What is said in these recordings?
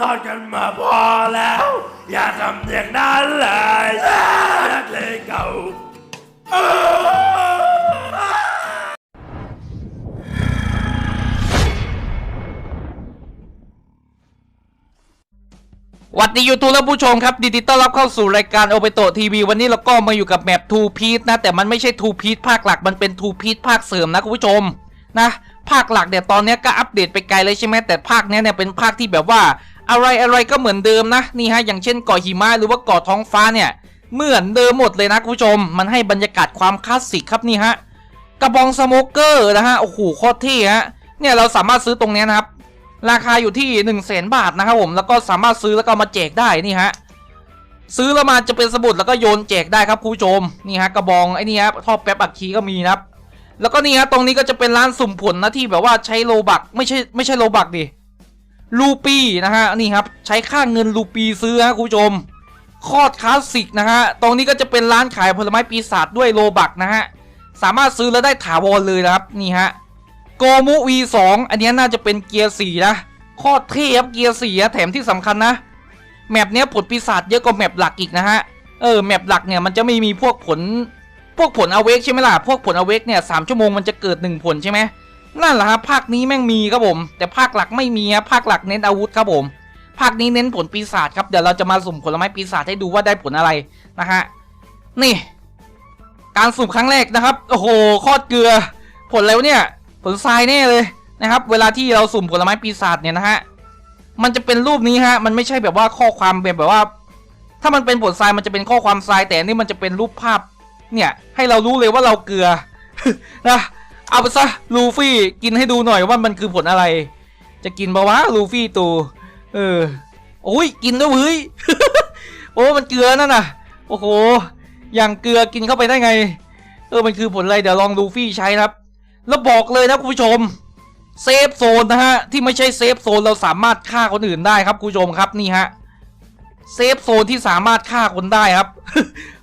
นอนกันมาพอแล้ว อย่าทำอย่างนั้นเลยนักเลงเก่าหวัดดียูทูบและผู้ชมครับยินดีต้อนรับเข้าสู่รายการโอเปโตทีวีวันนี้เราก็มาอยู่กับแมปทูพีทนะ แต่มันไม่ใช่ทูพีทภาคหลักมันเป็นทูพีทภาคเสริมนะคุณผู้ชมนะ ภาคหลักเนี่ยตอนนี้ก็อัปเดตไปไกลเลยใช่ไหมแต่ภาคเนี้ยเนี่ยเป็นภาคที่แบบว่า อะไรอะไรก็เหมือนเดิมนะนี่ฮะอย่างเช่นเกาะหิมะหรือว่าเกาะท้องฟ้าเนี่ยเหมือนเดิมหมดเลยนะคุณผู้ชม มันให้บรรยากาศความคลาสสิกครับนี่ฮะกระบองสโมเกอร์นะฮะโอ้โหโคตรเท่ฮะเนี่ยเราสามารถซื้อตรงนี้นะครับ ราคาอยู่ที่1นึ่งแสนบาทนะครับผมแล้วก็สามารถซื้อแล้วก็มาแจกได้นี่ฮะซื้อแล้วมาจะเป็นสมุดแล้วก็โยนแจกได้ครับคุณผู้ชมนี่ฮะกระบองไอ้นี่ฮะท่อแป๊บอักคีก็มีนะครับ แล้วก็นี่ฮะตรงนี้ก็จะเป็นร้านสุ่มผลนะที่แบบว่าใช้โลบักไม่ใช่ไม่ใช่โลบักดิลูปีนะฮะนี่ครับใช้ค่าเงินลูปีซื้อฮะคุณผู้ชมโคอดคลาสสิกนะฮะตรงนี้ก็จะเป็นร้านขายผลไม้ปีศาจด้วยโลบักนะฮะสามารถซื้อแล้วได้ถาวรเลยนะครับนี่ฮะโกมุ V2 อันนี้น่าจะเป็นเกียร์สี่นะโคตรเท่ครับเกียร์สี่แถมที่สำคัญนะแมปเนี้ยผลปีศาจเยอะกว่าแมปหลักอีกนะฮะเออแมปหลักเนี่ยมันจะไม่มีพวกผล พวกผลอเวกใช่ไหมล่ะ พวกผลอเวกเนี่ยสามชั่วโมงมันจะเกิดหนึ่งผลใช่ไหมนั่นแหละครับภาคนี้แม่งมีครับผม แต่ภาคหลักไม่มีครับภาคหลักเน้นอาวุธครับผม ภาคนี้เน้นผลปีศาจครับเดี๋ยวเราจะมาสุ่มผลไม้ปีศาจให้ดูว่าได้ผลอะไรนะฮะนี่ การสุ่มครั้งแรกนะครับโอ้โหคตรเกลือ ผลแล้วเนี่ย ผลทรายแน่เลยนะครับ เวลาที่เราสุ่มผลไม้ปีศาจเนี่ยนะฮะมันจะเป็นรูปนี้ฮะ มันไม่ใช่แบบว่าข้อความแบบแบบว่า ถ้ามันเป็นผลทรายมันจะเป็นข้อความทรายแต่นี่มันจะเป็นรูปภาพ เนี่ย ให้เรารู้เลยว่าเราเกลือนะเอาไปซะลูฟี่กินให้ดูหน่อยว่ามันคือผลอะไร จะกินปะวะลูฟี่ตูเออโอ้ยกินด้วยเว้ยโอ้มันเกลือนั่นน่ะ โอ้โหอย่างเกลือกินเข้าไปได้ไง เออมันคือผลอะไรเดี๋ยวลองลูฟี่ใช้นะครับ แล้วบอกเลยนะคุณผู้ชมเซฟโซนนะฮะที่ไม่ใช่เซฟโซนเราสามารถฆ่าคนอื่นได้ครับคุณผู้ชมครับนี่ฮะเซฟโซนที่สามารถฆ่าคนได้ครับ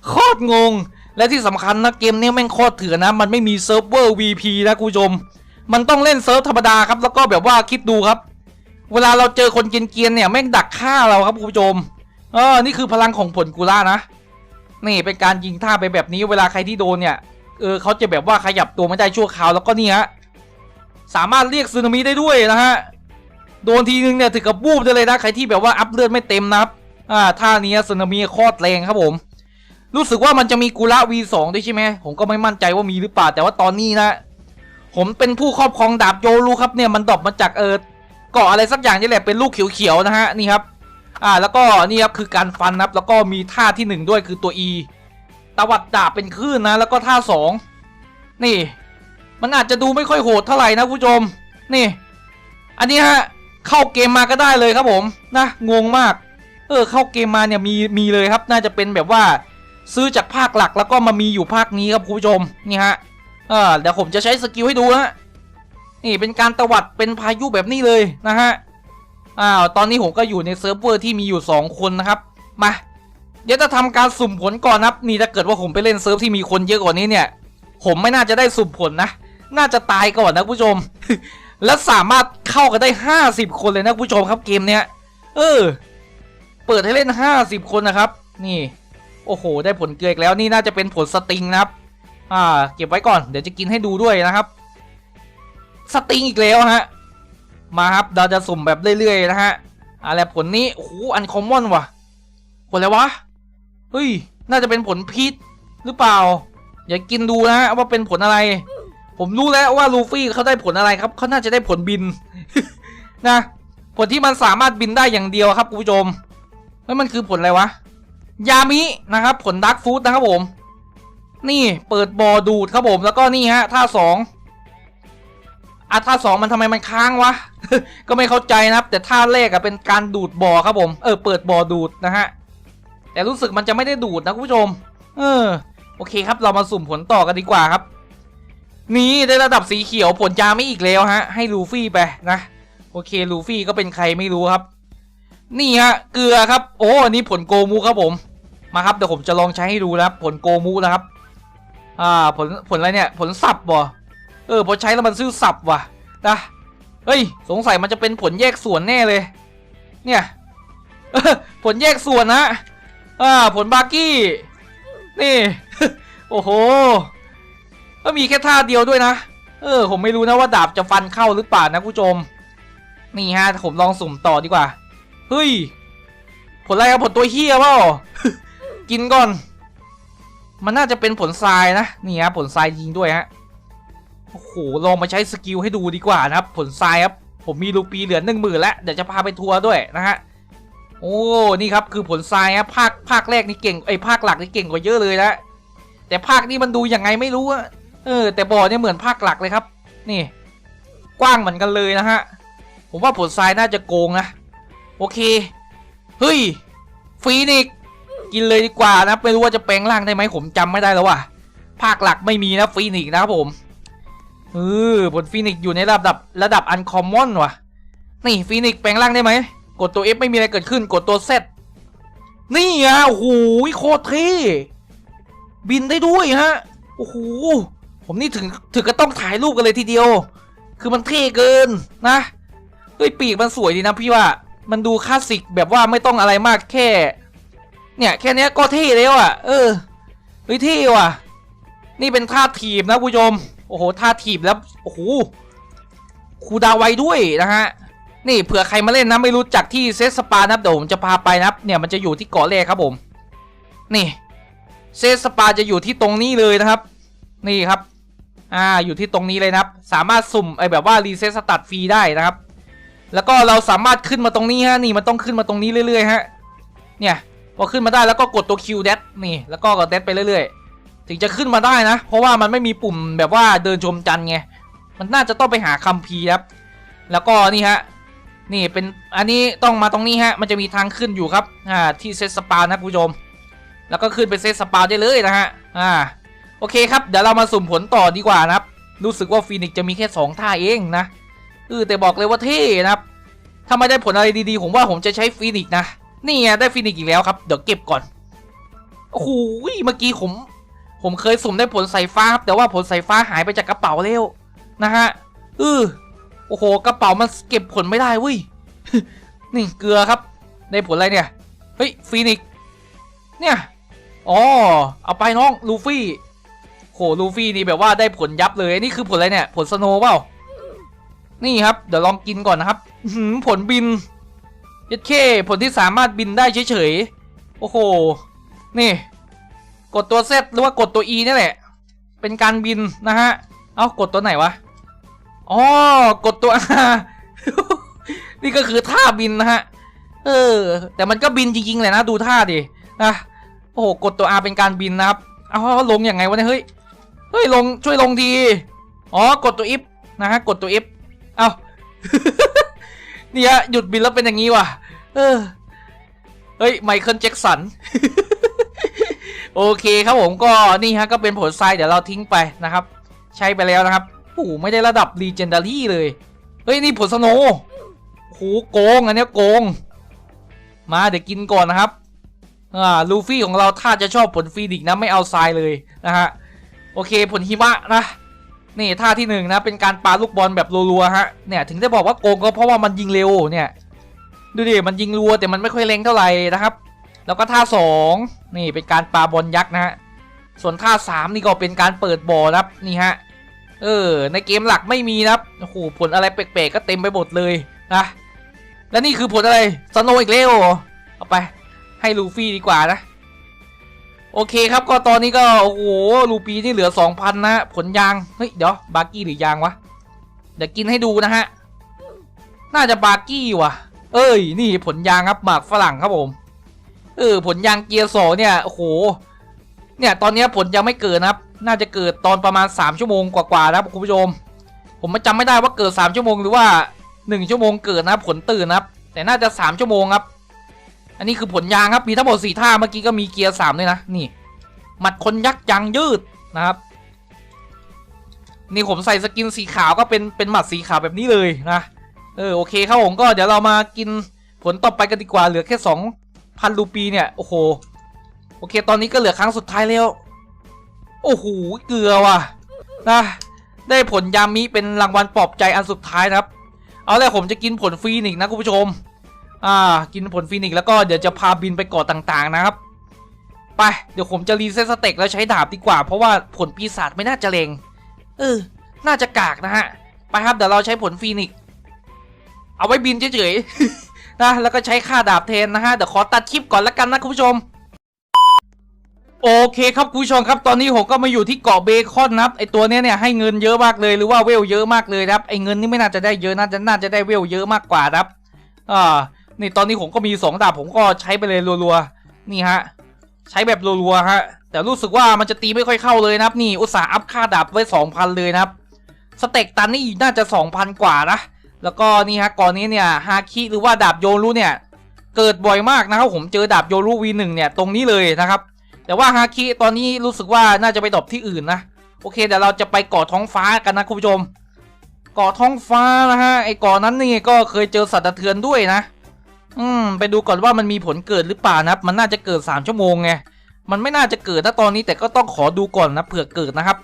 โคตรงง และที่สำคัญนะเกมนี้แม่งโคตรเถื่อนนะ มันไม่มีเซิร์ฟเวอร์ VP นะคุณผู้ชม มันต้องเล่นเซิร์ฟธรรมดาครับ แล้วก็แบบว่าคิดดูครับ เวลาเราเจอคนเกรียนๆเนี่ยแม่งดักฆ่าเราครับคุณผู้ชมเออนี่คือพลังของผลกุล่านะ นี่เป็นการยิงท่าไปแบบนี้เวลาใครที่โดนเนี่ยเออเขาจะแบบว่าขยับตัวไม่ได้ชั่วคราวแล้วก็นี่ฮะสามารถเรียกซึนามิได้ด้วยนะฮะโดนทีนึงเนี่ยถึงกับบูบได้เลยนะใครที่แบบว่าอัพเลือดไม่เต็มนะครับอ่าท่านี้ซึนามิโคตรแรงครับผม รู้สึกว่ามันจะมีกุระ V2 ด้วยใช่ไหม ผมก็ไม่มั่นใจว่ามีหรือเปล่า แต่ว่าตอนนี้นะ ผมเป็นผู้ครอบครองดาบโยรูครับเนี่ย มันดรอปมาจากเออเกาะอะไรสักอย่างนี่แหละ เป็นลูกเขียวๆนะฮะ นี่ครับ อ่า แล้วก็นี่ครับคือการฟันนะครับ แล้วก็มีท่าที่หนึ่งด้วยคือตัว E ตวัดดาบเป็นคลื่นนะ แล้วก็ท่าสองนี่ มันอาจจะดูไม่ค่อยโหดเท่าไหร่นะผู้ชม นี่ อันนี้ฮะ เข้าเกมมาก็ได้เลยครับผม นะ งงมาก เออ เข้าเกมมาเนี่ยมี มีเลยครับ น่าจะเป็นแบบว่า ซื้อจากภาคหลักแล้วก็มามีอยู่ภาคนี้ครับคุณผู้ชมนี่ฮะเออเดี๋ยวผมจะใช้สกิลให้ดูฮะนี่เป็นการตวัดเป็นพายุแบบนี้เลยนะฮะอ้าวตอนนี้ผมก็อยู่ในเซิร์ฟเวอร์ที่มีอยู่ 2 คนนะครับมาเดี๋ยวจะทำการสุ่มผลก่อนนะครับนี่ถ้าเกิดว่าผมไปเล่นเซิร์ฟที่มีคนเยอะกว่านี้เนี่ย ผมไม่น่าจะได้สุ่มผลนะ น่าจะตายก่อนนะผู้ชม และสามารถเข้ากันได้ 50 คนเลยนะผู้ชมครับเกมเนี้ยเออ เปิดให้เล่น 50 คนนะครับ นี่ โอ้โห ได้ผลเกลืออีกแล้วนี่น่าจะเป็นผลสติงนะครับ อ่า เก็บไว้ก่อนเดี๋ยวจะกินให้ดูด้วยนะครับ สติงอีกแล้วฮะ มาครับเราจะสุ่มแบบเรื่อยๆนะฮะอะไรผลนี้โอ้โหอันคอมมอนว่ะ ผลอะไรวะ เฮ้ย น่าจะเป็นผลพิษหรือเปล่า อย่ากินดูนะฮะว่าเป็นผลอะไร ผมรู้แล้วว่าลูฟี่เขาได้ผลอะไรครับเขาน่าจะได้ผลบิน นะ ผลที่มันสามารถบินได้อย่างเดียวครับคุณผู้ชมแล้วมันคือผลอะไรวะ ยามินะครับผลดักฟูดนะครับผม นี่เปิดบอดูดครับผมแล้วก็นี่ฮะท่าสองอะท่าสองมันทำไมมันค้างวะ ก็ไม่เข้าใจนะครับ แต่ท่าแรกอะเป็นการดูดบอครับผมเออเปิดบอดูดนะฮะแต่รู้สึกมันจะไม่ได้ดูดนะคุณผู้ชม เออโอเคครับเรามาสุ่มผลต่อกันดีกว่าครับ นี่ได้ระดับสีเขียวผลยาไม่อีกแล้วฮะ ให้ลูฟี่ไปนะ โอเคลูฟี่ก็เป็นใครไม่รู้ครับ นี่ฮะเกลือครับ โอ้อันนี้ผลโกมูครับผม มาครับเดี๋ยวผมจะลองใช้ให้ดูนะครับผลโกมูนะครับ อ่าผลผลอะไรเนี่ย ผลสับบ่เออพอใช้แล้วมันซื่อสับว่ะนะเฮ้ย สงสัยมันจะเป็นผลแยกส่วนแน่เลย เนี่ยผลแยกส่วนนะอ่าผลบาร์กี้ นี่ โอ้โห ก็มีแค่ท่าเดียวด้วยนะ เออ ผมไม่รู้นะว่าดาบจะฟันเข้าหรือเปล่านะผู้ชม นี่ฮะ ผมลองสุ่มต่อดีกว่า เฮ้ย ผลอะไรครับผลตัวเฮียเปล่ากินก่อน มันน่าจะเป็นผลทรายนะนี่ฮะผลทรายยิงด้วยฮะโอ้โหลองมาใช้สกิลให้ดูดีกว่านะครับ ผลทรายครับผมมีรูปีเหลือหนึ่งหมื่นแล้วเดี๋ยวจะพาไปทัวร์ด้วยนะฮะโอ้นี่ครับคือผลทรายครับภาคภาคแรกนี่เก่งไอยภาคหลักนี่เก่งกว่าเยอะเลยนะแต่ภาคนี้มันดูยังไงไม่รู้อะเออ แต่บ่อเนี่ยเหมือนภาคหลักเลยครับ นี่ กว้างเหมือนกันเลยนะฮะผมว่าผลทรายน่าจะโกงนะ โอเค เฮ้ยฟีนิกกินเลยดีกว่านะไม่รู้ว่าจะแปลงร่างได้ไหมผมจำไม่ได้แล้วว่ะภาคหลักไม่มีนะฟีนิกนะครับผมเออผลฟีนิกอยู่ในระดับระดับอันคอมมอนว่ะ นี่ฟีนิกแปลงร่างได้ไหมกดตัว F ไม่มีอะไรเกิดขึ้นกดตัว Z นี่อะโอ้โหโคตรเท่บินได้ด้วยฮะโอ้โหผมนี่ถึงถึงก็ต้องถ่ายรูปกันเลยทีเดียว คือมันเท่เกินนะเฮ้ยปีกมันสวยดีนะพี่ว่า มันดูคลาสสิกแบบว่าไม่ต้องอะไรมากแค่ เนี่ยแค่นี้ก็เท่แล้วอะ เออเฮ้ยเท่ว่ะ นี่เป็นท่าถีบนะผู้ชม โอ้โหท่าถีบแล้วโอ้โหคูดาไวด้วยนะฮะนี่เผื่อใครมาเล่นนะไม่รู้จักที่เซสปานะครับเดี๋ยวผมจะพาไปนะเนี่ยมันจะอยู่ที่เกาะแรกครับผม นี่เซสปาจะอยู่ที่ตรงนี้เลยนะครับ นี่ครับ อ่าอยู่ที่ตรงนี้เลยนะครับ สามารถสุ่มไอแบบว่ารีเซ็ตสตัดฟรีได้นะครับ แล้วก็เราสามารถขึ้นมาตรงนี้ฮะนี่มันต้องขึ้นมาตรงนี้เรื่อยๆฮะเนี่ยพอขึ้นมาได้แล้วก็กดตัว Q เดนี่แล้วก็กดเดไปเรื่อยๆ ถึงจะขึ้นมาได้นะ เพราะว่ามันไม่มีปุ่มแบบว่าเดินชมจันไงมันน่าจะต้องไปหาคัมภีร์ครับ แล้วก็นี่ฮะนี่เป็นอันนี้ต้องมาตรงนี้ฮะมันจะมีทางขึ้นอยู่ครับอ่าที่เซตสปานะคุณผู้ชม แล้วก็ขึ้นไปเซตสปาได้เลยนะฮะอ่าโอเคครับเดี๋ยวเรามาสุ่มผลต่อดีกว่านะครับรู้สึกว่าฟีนิกซ์จะมีแค่ 2 ท่าเองนะ เออแต่บอกเลยว่าเท่นะครับถ้าไม่ได้ผลอะไรดีๆ ผมว่าผมจะใช้ฟีนิกนะนี่ไงได้ฟีนิกอีกแล้วครับ เดี๋ยวเก็บก่อนโอ้โหเมื่อกี้ผม ผมเคยสุ่มได้ผลสายฟ้าครับแต่ว่าผลสายฟ้าหายไปจากกระเป๋าแล้วนะฮะเออโอ้โหกระเป๋ามันเก็บผลไม่ได้เว้ยนี่เกลือครับ ได้ผลอะไรเนี่ยเฮ้ยฟีนิกเนี่ยอ๋อเอาไปน้องลูฟี่โหลูฟี่นี่แบบว่าได้ผลยับเลยนี่คือผลอะไรเนี่ย ผลสโนว์เปล่า นี่ครับเดี๋ยวลองกินก่อนนะครับหือผลบินยัดเคผลที่สามารถบินได้เฉยๆโอ้โหนี่ กดตัว Z หรือว่ากดตัว E นี่แหละ เป็นการบินนะฮะเอากดตัวไหนวะอ๋อกดตัว R นี่ก็คือท่าบินนะฮะเออ แต่มันก็บินจริงๆเลยนะดูท่าดินะโอ้โหกดตัว R เป็นการบินนะครับเอาลงยังไงวะเนี่ยเฮ้ยเฮ้ยลงช่วยลงทีอ๋อกดตัว F นะฮะกดตัว F เอานี่ยหยุดบินแล้วเป็นอย่างนี้ว่ะ เออ เฮ้ยไมเคิลแจ็คสัน โอเคครับผมก็นี่ฮะก็เป็นผลทรายเดี๋ยวเราทิ้งไปนะครับ ใช้ไปแล้วนะครับโอ้ไม่ได้ระดับ Legendary เลย เฮ้ย นี่ผลสโนโหโกงอันเนี้ยโกง มาเดี๋ยวกินก่อนนะครับอ่าลูฟี่ของเราถ้าจะชอบผลฟีดิกนะไม่เอาทรายเลยนะฮะ โอเคผลหิมะนะ นี่ท่าที่หนึ่งนะเป็นการปาลูกบอลแบบรัวๆฮะเนี่ยถึงได้บอกว่าโกงก็เพราะว่ามันยิงเร็วเนี่ยดูดิมันยิงรัวแต่มันไม่ค่อยเล็งเท่าไหร่นะครับ แล้วก็ท่าสองนี่เป็นการปาบอลยักษ์นะฮะส่วนท่าสามนี่ก็เป็นการเปิดบอลนะครับนี่ฮะเออในเกมหลักไม่มีนะครับโอ้โหผลอะไรแปลกๆก็เต็มไปหมดเลยนะและนี่คือผลอะไรสโนว์อีกแล้วเอาไปให้ลูฟี่ดีกว่านะ โอเคครับก็ตอนนี้ก็โอ้โหลูปีนี่เหลือ 2,000 นะ ผลยาง เฮ้ย เดี๋ยวบาร์กี้หรือยางวะ เดี๋ยวกินให้ดูนะฮะ น่าจะบาร์กี้ว่ะ เอ้ย นี่ผลยางครับหมากฝรั่งครับผม เออ ผลยางเกียร์สองเนี่ย โอ้โห เนี่ยตอนนี้ผลยังไม่เกิดนะครับ น่าจะเกิดตอนประมาณ 3 ชั่วโมงกว่าๆนะครับคุณผู้ชม ผมมาจำไม่ได้ว่าเกิด 3 ชั่วโมงหรือว่า 1 ชั่วโมงเกิดนะผลตื่นนะครับ แต่น่าจะ 3 ชั่วโมงครับ อันนี้คือผลยางครับ มีทั้งหมดสี่ท่า เมื่อกี้ก็มีเกียร์สามด้วยนะ นี่ หมัดคนยักษ์ยางยืดนะครับ นี่ผมใส่สกินสีขาวก็เป็นเป็นหมัดสีขาวแบบนี้เลยนะ เออโอเคครับผมก็เดี๋ยวเรามากินผลต่อไปกันดีกว่า เหลือแค่สองพันรูปีเนี่ย โอ้โห โอเค ตอนนี้ก็เหลือครั้งสุดท้ายแล้ว โอ้โห เกลือว่ะ นะ ได้ผลยามิเป็นรางวัลปลอบใจอันสุดท้ายนะครับ เอาแล้วผมจะกินผลฟรีนิกนะคุณผู้ชม อ่า กินผลฟีนิกซ์แล้วก็เดี๋ยวจะพาบินไปเกาะต่างๆนะครับ ไปเดี๋ยวผมจะรีเซ็ตสเต็กแล้วใช้ดาบดีกว่า เพราะว่าผลปีศาจไม่น่าจะเลงเออ น่าจะกากนะฮะ ไปครับเดี๋ยวเราใช้ผลฟีนิกซ์เอาไว้บินเฉยๆนะ แล้วก็ใช้ค่าดาบแทนนะฮะ เดี๋ยวขอตัดคลิปก่อนแล้วกันนะคุณผู้ชม โอเคครับคุณผู้ชมครับ ตอนนี้ผมก็มาอยู่ที่เกาะเบคอนนะครับ ไอตัวเนี้ยเนี่ยให้เงินเยอะมากเลย หรือว่าเวลเยอะมากเลยนะครับ ไอเงินนี่ไม่น่าจะได้เยอะน่าจะน่าจะได้เวลเยอะมากกว่าครับ อ่า นี่ตอนนี้ผมก็มีสองดาบผมก็ใช้ไปเลยรัวๆนี่ฮะใช้แบบรัวๆฮะแต่รู้สึกว่ามันจะตีไม่ค่อยเข้าเลยนะครับ นี่อุตสาห์อัพค่าดาบไว้2,000เลยนะครับสเต็กตันนี่น่าจะ2,000กว่านะแล้วก็นี่ฮะก่อนนี้เนี่ยฮาคิหรือว่าดาบโยรุเนี่ยเกิดบ่อยมากนะครับผมเจอดาบโยรุ V1 เนี่ยตรงนี้เลยนะครับ แต่ว่าฮาคิตอนนี้รู้สึกว่าน่าจะไปดรอปที่อื่นนะโอเคเดี๋ยวเราจะไปเกาะท้องฟ้ากันนะคุณผู้ชมเกาะท้องฟ้านะฮะไอ้เกาะนั้นนี่ก็เคยเจอสัตว์สะเทือนด้วยนะ อืมไปดูก่อนว่ามันมีผลเกิดหรือเปล่านะครับ มันน่าจะเกิด 3 ชั่วโมงไง มันไม่น่าจะเกิดนะตอนนี้แต่ก็ต้องขอดูก่อนนะเผื่อเกิดนะครับ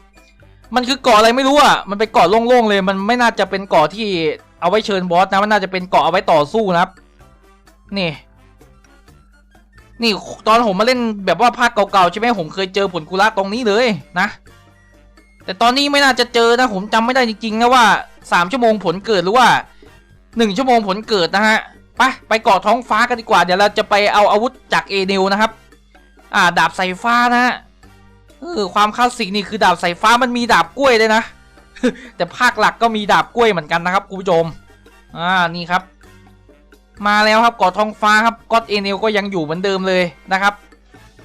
มันคือเกาะอะไรไม่รู้อะ มันเป็นเกาะโล่งๆเลย มันไม่น่าจะเป็นเกาะที่เอาไว้เชิญบอสนะ มันน่าจะเป็นเกาะเอาไว้ต่อสู้นะครับ นี่ นี่ตอนผมมาเล่นแบบว่าภาคเก่าๆใช่ไหมผมเคยเจอผลกุระตรงนี้เลยนะ แต่ตอนนี้ไม่น่าจะเจอนะ ผมจำไม่ได้จริงๆนะว่าสามชั่วโมงผลเกิดหรือว่าหนึ่งชั่วโมงผลเกิดนะฮะ ปไปเกาะท้องฟ้ากันดีกว่า เดี๋ยวเราจะไปเอาอาวุธจากเอเนลนะครับ อ่า ดาบสายฟ้านะฮะเออความคลาสสิกนี่คือดาบสายฟ้ามันมีดาบกล้วยเลยนะ แต่ภาคหลักก็มีดาบกล้วยเหมือนกันนะครับคุณผู้ชม อ่า นี่ครับ มาแล้วครับเกาะท้องฟ้าครับก็อดเอเนลก็ยังอยู่เหมือนเดิมเลยนะครับ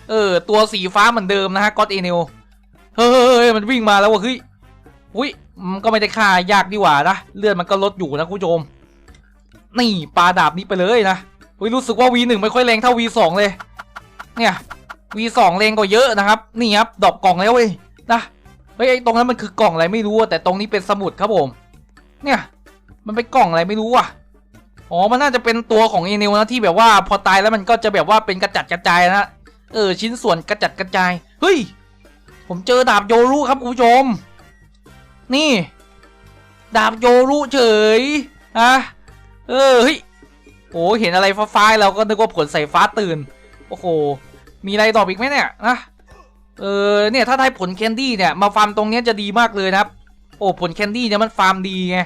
เออ ตัวสีฟ้าเหมือนเดิมนะฮะก็อดเอเนลเฮ้ย มันวิ่งมาแล้วว่ะเฮ้ย อุ้ยมันก็ไม่ได้ฆ่ายากดีกว่านะ เลือดมันก็ลดอยู่นะคุณผู้ชม นี่ปาดาบนี้ไปเลยนะอุ้ยรู้สึกว่า V1 ไม่ค่อยแรงเท่า V2 เลย เนี่ย V2 แรงกว่าเยอะนะครับ นี่ครับดอปกล่องแล้วเว้ยนะ เฮ้ยไอ้ตรงนั้นมันคือกล่องอะไรไม่รู้แต่ตรงนี้เป็นสมุดครับผม เนี่ย มันเป็นกล่องอะไรไม่รู้อะ อ๋อ มันน่าจะเป็นตัวของเอเนลนะที่แบบว่าพอตายแล้วมันก็จะแบบว่าเป็นกระจัดกระจายนะ เออชิ้นส่วนกระจัดกระจาย เฮ้ย ผมเจอดาบโยรุครับคุณผู้ชม นี่ ดาบโยรุเฉยอะ เออเฮ้ยโอ้เห็นอะไรฟ้าๆเราก็นึกว่าผลใส่ฟ้าตื่น โอ้โห มีอะไรตอบอีกไหมเนี่ยนะเออเนี่ยถ้าได้ผลแคนดี้เนี่ยมาฟาร์มตรงนี้จะดีมากเลยนะครับ โอ้ผลแคนดี้เนี่ยมันฟาร์มดีไง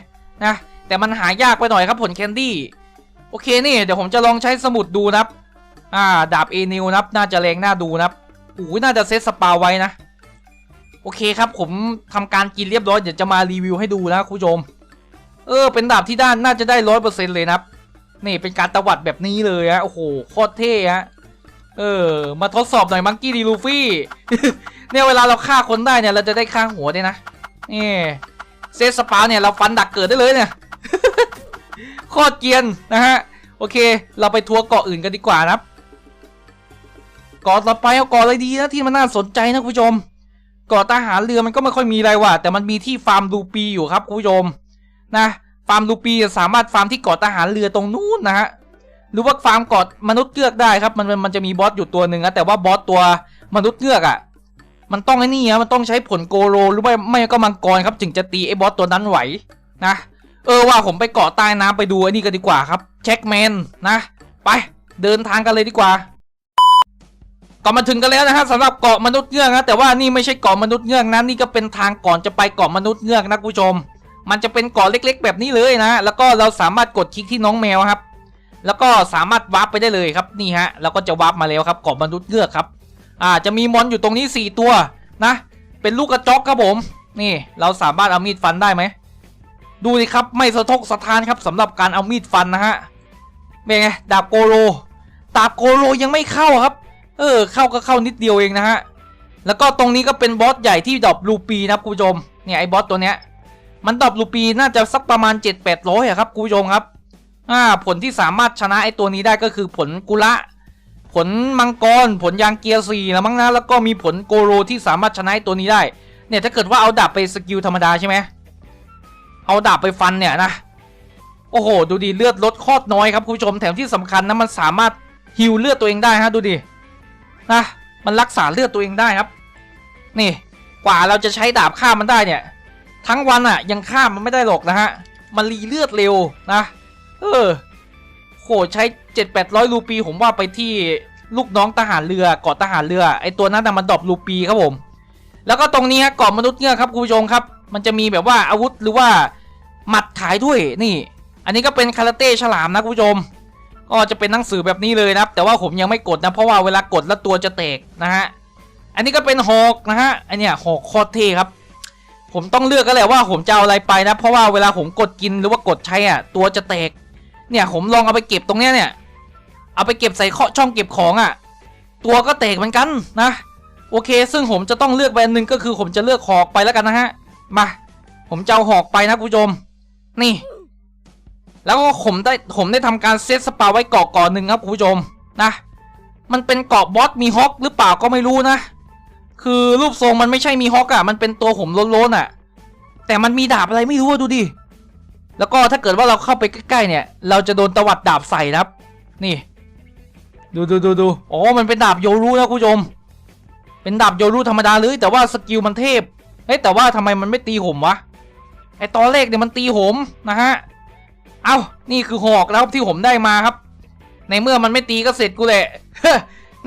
นะแต่มันหายากไปหน่อยครับผลแคนดี้โอเคนี่เดี๋ยวผมจะลองใช้สมุดดูนะครับ อ่าดาบเอนิวนะครับน่าจะแรงน่าดูนะครับโอ้ยน่าจะเซตสปาไว้นะ โอเคครับผมทำการกินเรียบร้อยเดี๋ยวจะมารีวิวให้ดูนะคุณผู้ชม เออ เป็นดาบที่ด้านน่าจะได้ร้อยเปอร์เซ็นต์เลยนะนี่เป็นการตวัดแบบนี้เลยฮะโอ้โหโคตรเท่ฮะเออ มาทดสอบหน่อยมังกี้ดีลูฟี่เนี่ยเวลาเราฆ่าคนได้เนี่ยเราจะได้ฆ่าหัวด้วยนะนี่เซตสปาเนี่ยเราฟันดักเกิดได้เลยเนี่ยโคตรเกียนนะฮะโอเค เราไปทัวร์เกาะอื่นกันดีกว่านะครับเกาะต่อไปเอาเกาะอะไรดีนะที่มันน่าสนใจนะคุณผู้ชมเกาะทหารเรือมันก็ไม่ค่อยมีอะไรว่ะแต่มันมีที่ฟาร์มรูปีอยู่ครับคุณผู้ชม นะฟาร์มรูปีสามารถฟาร์มที่เกาะทหารเรือตรงนู้นนะฮะหรือว่าฟาร์มเกาะมนุษย์เงือกได้ครับมันมันมันจะมีบอสอยู่ตัวหนึ่งนะแต่ว่าบอสตัวมนุษย์เงือกอะ่ะมันต้องไอ้นี่ฮะมันต้องใช้ผลโกโลหรือว่ไม่ก็มังกรครับถึงจะตีไอ้บอสตัวนั้นไหวนะเออว่าผมไปเกาะใต้น้ำไปดูไอ้นี่กันดีกว่าครับเช็คแมนนะไปเดินทางกันเลยดีกว่าก็มาถึงกันแล้วนะฮะสำหรับเกาะมนุษย์เงือกนะแต่ว่านี่ไม่ใช่เกาะมนุษย์เงือกนะนี่ก็เป็นทางก่อนจะไปเกาะมนุษย์เงือกนะคุณผู้ชม มันจะเป็นเกาะเล็ก ๆ แบบนี้เลยนะแล้วก็เราสามารถกดคลิกที่น้องแมวครับ แล้วก็สามารถวาร์ปไปได้เลยครับนี่ฮะเราก็จะวาร์ปมาแล้วครับเกาะมนุษย์เงือกครับอ่าจะมีมอนอยู่ตรงนี้ 4 ตัวนะ เป็นลูกกระจอกครับผม นี่เราสามารถเอามีดฟันได้ไหมดูสิครับไม่สะทกสะท้านครับสำหรับการเอามีดฟันนะฮะเป็นไงดาบโกโลดาบโกโลยังไม่เข้าครับ เออ เข้าก็เข้านิดเดียวเองนะฮะแล้วก็ตรงนี้ก็เป็นบอสใหญ่ที่ดรอปรูปีนะครับคุณผู้ชมเนี่ยไอ้บอสตัวเนี้ย มันดอปรูปีน่าจะสักประมาณ 7 8 0 0อะครับคุณผู้ชมครับอ่าผลที่สามารถชนะไอ้ตัวนี้ได้ก็คือผลกุละ ผลมังกร ผลยางเกียร์สี่แล้วมั้งนะแล้วก็มีผลโกโลที่สามารถชนะไอตัวนี้ได้ เนี่ยถ้าเกิดว่าเอาดาบไปสกิลธรรมดาใช่ไหมเอาดาบไปฟันเนี่ยนะ โอ้โห ดูดิเลือดลดโคตรน้อยครับคุณผู้ชมแถมที่สำคัญนะมันสามารถฮิวเลือดตัวเองได้ฮะดูดินะมันรักษาเลือดตัวเองได้ครับ นี่กว่าเราจะใช้ดาบฆ่ามันได้เนี่ย ทั้งวันอะยังฆ่ามันไม่ได้หรอกนะฮะ มันรีเลือดเร็วนะ เออโคโหใช้เจ็ดแปดร้อยรูปีผมว่าไปที่ลูกน้องทหารเรือเกาะทหารเรือไอตัวนั้นน่ะมันดรอปรูปีครับผม แล้วก็ตรงนี้ฮะเกาะมนุษย์เงือกครับคุณผู้ชมครับ มันจะมีแบบว่าอาวุธหรือว่าหมัดขายด้วยนี่ อันนี้ก็เป็นคาราเต้ฉลามนะคุณผู้ชม ก็จะเป็นหนังสือแบบนี้เลยนะครับ แต่ว่าผมยังไม่กดนะเพราะว่าเวลากดแล้วตัวจะแตกนะฮะอันนี้ก็เป็นหอกนะฮะอันเนี้ยหอกคตรเท่ครับ ผมต้องเลือกก็แหละว่าผมจะเอาอะไรไปนะ เพราะว่าเวลาผมกดกินหรือว่ากดใช้อะตัวจะแตก เนี่ยผมลองเอาไปเก็บตรงเนี้ยเนี่ยเอาไปเก็บใส่เคาะช่องเก็บของอะ ตัวก็แตกเหมือนกันนะ โอเค ซึ่งผมจะต้องเลือกแบรนด์หนึ่งก็คือผมจะเลือกหอกไปแล้วกันนะฮะมาผมจะเอาหอกไปนะคุณผู้ชม นี่ แล้วก็ผมได้ผมได้ทำการเซตสปาไว้เกาะเกาะหนึ่งครับคุณผู้ชมนะ มันเป็นเกาะบอสมีฮอกหรือเปล่าก็ไม่รู้นะ คือรูปทรงมันไม่ใช่มีฮอกอะมันเป็นตัวผมโล้นๆอะแต่มันมีดาบอะไรไม่รู้ดูดิ แล้วก็ถ้าเกิดว่าเราเข้าไปใกล้ๆเนี่ย เราจะโดนตวัดดาบใส่นะครับ นี่ ดูดูดูดูอ๋อ มันเป็นดาบโยรุนะคุณผู้ชม เป็นดาบโยรุธรรมดาเลย แต่ว่าสกิลมันเทพ เฮ้ยแต่ว่าทำไมมันไม่ตีผมวะ ไอตอนแรกเนี่ยมันตีผมนะฮะ เอ้า นี่คือหอกแล้วที่ผมได้มาครับ ในเมื่อมันไม่ตีก็เสร็จกูแหละ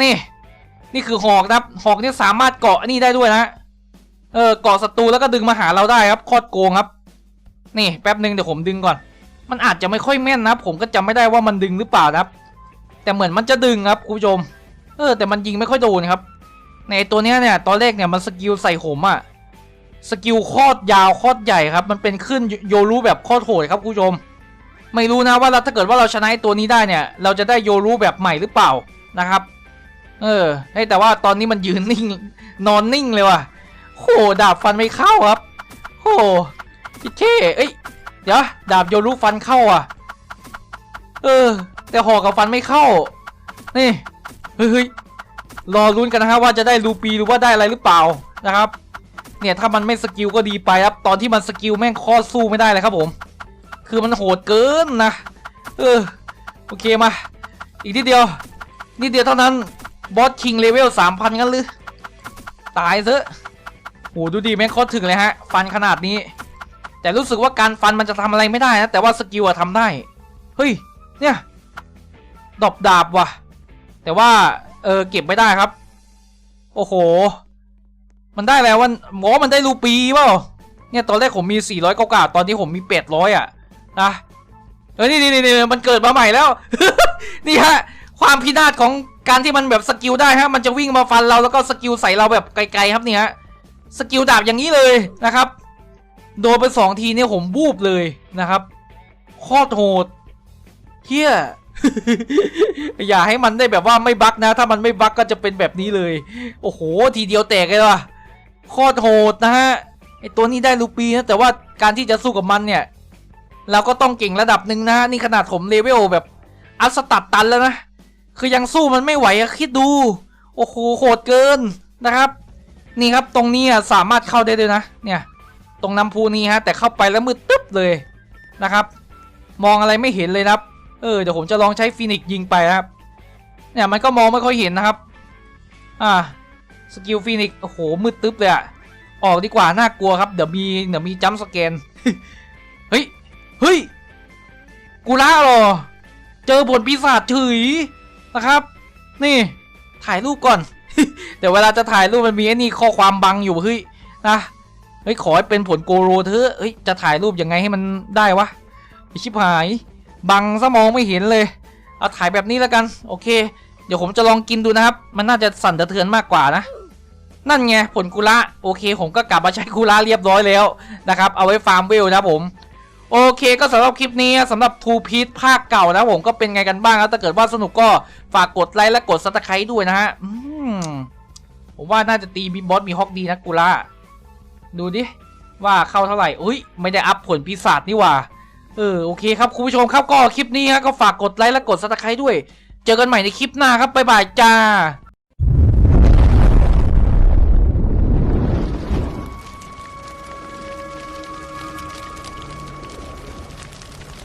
นี่ นี่คือหอกนะครับหอกเนี่ยสามารถเกาะนี่ได้ด้วยนะเออเกาะศัตรูแล้วก็ดึงมาหาเราได้ครับโคตรโกงครับ นี่แป๊บหนึ่งเดี๋ยวผมดึงก่อน มันอาจจะไม่ค่อยแม่นนะผมก็จำไม่ได้ว่ามันดึงหรือเปล่านะครับ แต่เหมือนมันจะดึงครับคุณผู้ชม เออ แต่มันยิงไม่ค่อยโดนครับ ในตัวเนี้ยเนี่ยตอนแรกเนี่ยมันสกิลใส่ผมอะสกิลโคตรยาวโคตรใหญ่ครับ มันเป็นขึ้นโยรูแบบโคตรโหดครับคุณผู้ชม ไม่รู้นะว่าถ้าเกิดว่าเราชนะไอตัวนี้ได้เนี่ย เราจะได้โยรูแบบใหม่หรือเปล่านะครับ เออเฮ้ยแต่ว่าตอนนี้มันยืนนิ่ง นอนนิ่งเลยว่ะโหดาบฟันไม่เข้าครับโหพี่เท่เอ้ยเดี๋ยวดาบโยรูฟันเข้าอะ เออ แต่หอกกับฟันไม่เข้า นี่เฮ้ยเฮ้ยรอลุ้นกันนะครับว่าจะได้รูปีหรือว่าได้อะไรหรือเปล่านะครับ เนี่ยถ้ามันไม่สกิลก็ดีไปครับ ตอนที่มันสกิลแม่งข้อสู้ไม่ได้เลยครับผม คือมันโหดเกินนะ เออ โอเคมา อีกนิดเดียว นิดเดียวเท่านั้น บอสคิงเลเวลสามพันกันหรือ ตายซะโหดูดิแม่งโคตรถึงเลยฮะ ฟันขนาดนี้ แต่รู้สึกว่าการฟันมันจะทำอะไรไม่ได้นะ แต่ว่าสกิลอะทำได้ เฮ้ย เนี่ย ดอบดาบว่ะ แต่ว่า เออเก็บไม่ได้ครับ โอ้โห มันได้แล้ววันหมอมันได้รูปีเปล่า เนี่ยตอนแรกผมมี 400เก่าตอนนี้ผมมี800อะนะเออนี่นี่นี่มันเกิดมาใหม่แล้ว นี่ฮะ ความพินาศของการที่มันแบบสกิลได้ฮะมันจะวิ่งมาฟันเราแล้วก็สกิลใส่เราแบบไกลๆครับนี่ฮะสกิลดาบอย่างนี้เลยนะครับ โดนไปสองทีเนี่ยผมบูบเลยนะครับโคตรโหดเฮียอย่าให้มันได้แบบว่าไม่บั๊กนะ ถ้ามันไม่บั๊กก็จะเป็นแบบนี้เลย โอ้โห ทีเดียวแตกเลยว่ะโคตรโหดนะฮะไอตัวนี้ได้รูปีนะ แต่ว่าการที่จะสู้กับมันเนี่ย เราก็ต้องเก่งระดับหนึ่งนะนี่ขนาดผมเลเวลแบบอัสตัดตันแล้วนะ คือยังสู้มันไม่ไหวอะคิดดู โอ้โหโหดเกินนะครับ นี่ครับตรงนี้อะสามารถเข้าได้ด้วยนะ เนี่ย ตรงน้ำพุนี้ฮะ แต่เข้าไปแล้วมืดตึ๊บเลยนะครับ มองอะไรไม่เห็นเลยนะครับ เออเดี๋ยวผมจะลองใช้ฟินิกซ์ยิงไปนะครับ เนี่ยมันก็มองไม่ค่อยเห็นนะครับ อ่าสกิลฟินิกโอ้โหมืดตึ๊บเลยอะออกดีกว่าน่ากลัวครับเดี๋ยวมีเดี๋ยวมีจัมสแกนเฮ้ยเฮ้ยกูล่าเหรอเจอบทปีศาจเฉย นะครับ นี่ถ่ายรูปก่อน เดี๋ยวเวลาจะถ่ายรูปมันมีไอ้นี่ข้อความบังอยู่เฮ้ยนะเฮ้ยขอให้เป็นผลโกโรเถอเฮ้ยจะถ่ายรูปยังไงให้มันได้วะไอชิบหาย บังซะมองไม่เห็นเลยเอาถ่ายแบบนี้แล้วกัน โอเค เดี๋ยวผมจะลองกินดูนะครับ มันน่าจะสั่นสะเทือนมากกว่านะนั่นไงผลกุระโอเค ผมก็กลับมาใช้กุระเรียบร้อยแล้วนะครับ เอาไว้ฟาร์มเวลนะผม โอเคก็สำหรับคลิปนี้สำหรับทูพีทภาคเก่านะผมก็เป็นไงกันบ้างแล้วถ้าเกิดว่าสนุกก็ฝากกดไลค์และกดซับสไครต์ด้วยนะฮะผมว่าน่าจะตีมีบอสมีฮอกดีนะกุระดูดิว่าเข้าเท่าไหร่อุ้ยไม่ได้อัพผลปีศาจนี่ว่าเออโอเคครับคุณผู้ชมครับก็คลิปนี้ก็ฝากกดไลค์และกดซับสไครต์ด้วย เจอกันใหม่ในคลิปหน้าครับบ๊ายบายจ้า